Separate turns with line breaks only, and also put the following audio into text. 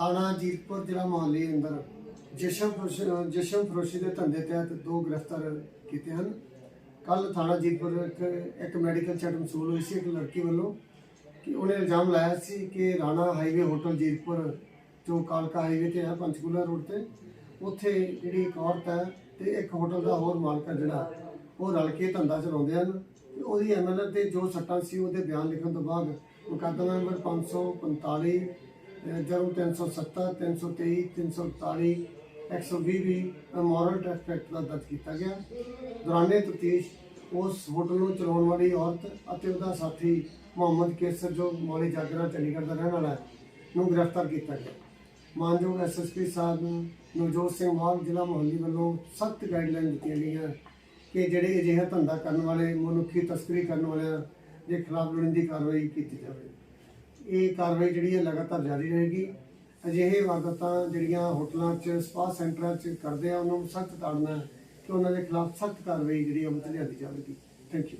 ਥਾਣਾ ਜੀਤਪੁਰ ਜ਼ਿਲ੍ਹਾ ਮੁਹੱਲੇ ਅੰਦਰ ਜਸ਼ਨ ਫਰੋਸ਼- ਜਸ਼ਨ ਫਰੋਸ਼ੀ ਦੇ ਧੰਦੇ ਤਹਿਤ ਦੋ ਗ੍ਰਿਫਤਾਰ ਕੀਤੇ ਹਨ। ਕੱਲ ਥਾਣਾ ਜੀਤਪੁਰ ਇੱਕ ਇੱਕ ਮੈਡੀਕਲ ਚੈਟ ਮਸੂਲ ਹੋਈ ਸੀ, ਇੱਕ ਲੜਕੀ ਵੱਲੋਂ ਕਿ ਉਹਨੇ ਇਲਜ਼ਾਮ ਲਾਇਆ ਸੀ ਕਿ ਰਾਣਾ ਹਾਈਵੇ ਹੋਟਲ ਜੀਤਪੁਰ ਜੋ ਕਾਲਕਾ ਹਾਈਵੇ ਤੇ ਹੈ, ਪੰਚਕੂਲਾ ਰੋਡ ਤੇ, ਉੱਥੇ ਜਿਹੜੀ ਇੱਕ ਔਰਤ ਹੈ ਤੇ ਇੱਕ ਹੋਟਲ ਦਾ ਹੋਰ ਮਾਲਕ ਹੈ ਜਿਹੜਾ, ਉਹ ਰਲ ਕੇ ਧੰਦਾ ਚਲਾਉਂਦੇ ਹਨ। ਤੇ ਉਹਦੀ ਐਮਐਲਆਰ ਤੇ ਜੋ ਸੱਟਾਂ ਸੀ, ਉਹਦੇ ਬਿਆਨ ਲਿਖਣ ਤੋਂ ਬਾਅਦ ਮੁਕੱਦਮਾ ਨੰਬਰ 545 ਅਹ ਜਰਮ 370 323 347 120 ਵੀ ਮੋਰਲ ਐਸਪੈਕਟ ਦਾ ਦਰਜ ਕੀਤਾ ਗਿਆ। ਦੌਰਾਨੇ ਤਫਤੀਸ਼ ਉਸ ਹੋਟਲ ਨੂੰ ਚਲਾਉਣ ਵਾਲੀ ਔਰਤ ਅਤੇ ਉਹਦਾ ਸਾਥੀ ਮੁਹੰਮਦ ਕੇਸਰ, ਜੋ ਮੌਲੀ ਜਾਗਰਾ ਚੰਡੀਗੜ੍ਹ ਦਾ ਰਹਿਣ ਵਾਲਾ ਨੂੰ ਗ੍ਰਿਫਤਾਰ ਕੀਤਾ ਗਿਆ। ਮਾਨਯੋਗ ਐਸਐਸਪੀ ਸਾਹਿਬ ਨੂੰ ਨਵਜੋਤ ਸਿੰਘ ਮਾਨ ਜ਼ਿਲ੍ਹਾ ਮੁਹੱਲੀ ਵੱਲੋਂ ਸਖਤ ਗਾਈਡਲਾਈਨ ਦਿੱਤੀਆਂ ਗਈਆਂ ਕਿ ਜਿਹੜੇ ਅਜਿਹਾ ਧੰਦਾ ਕਰਨ ਵਾਲੇ, ਮਨੁੱਖੀ ਤਸਕਰੀ ਕਰਨ ਵਾਲਿਆਂ ਦੇ ਖਿਲਾਫ ਲੋੜੀਂਦੀ ਕਾਰਵਾਈ ਕੀਤੀ ਜਾਵੇ। ਇਹ ਕਾਰਵਾਈ ਜਿਹੜੀ ਹੈ ਲਗਾਤਾਰ ਜਾਰੀ ਰਹੇਗੀ। ਅਜਿਹੇ ਵਾਰਦਾਤਾਂ ਜਿਹੜੀਆਂ ਹੋਟਲਾਂ 'ਚ, ਸਪਾ ਸੈਂਟਰਾਂ 'ਚ ਕਰਦੇ ਆ, ਉਹਨਾਂ ਨੂੰ ਸਖਤ ਤਾੜਨਾ ਹੈ ਕਿ ਉਹਨਾਂ ਦੇ ਖਿਲਾਫ ਸਖਤ ਕਾਰਵਾਈ ਜਿਹੜੀ ਅਮਲ 'ਚ ਲਿਆਂਦੀ ਜਾਵੇਗੀ। Thank you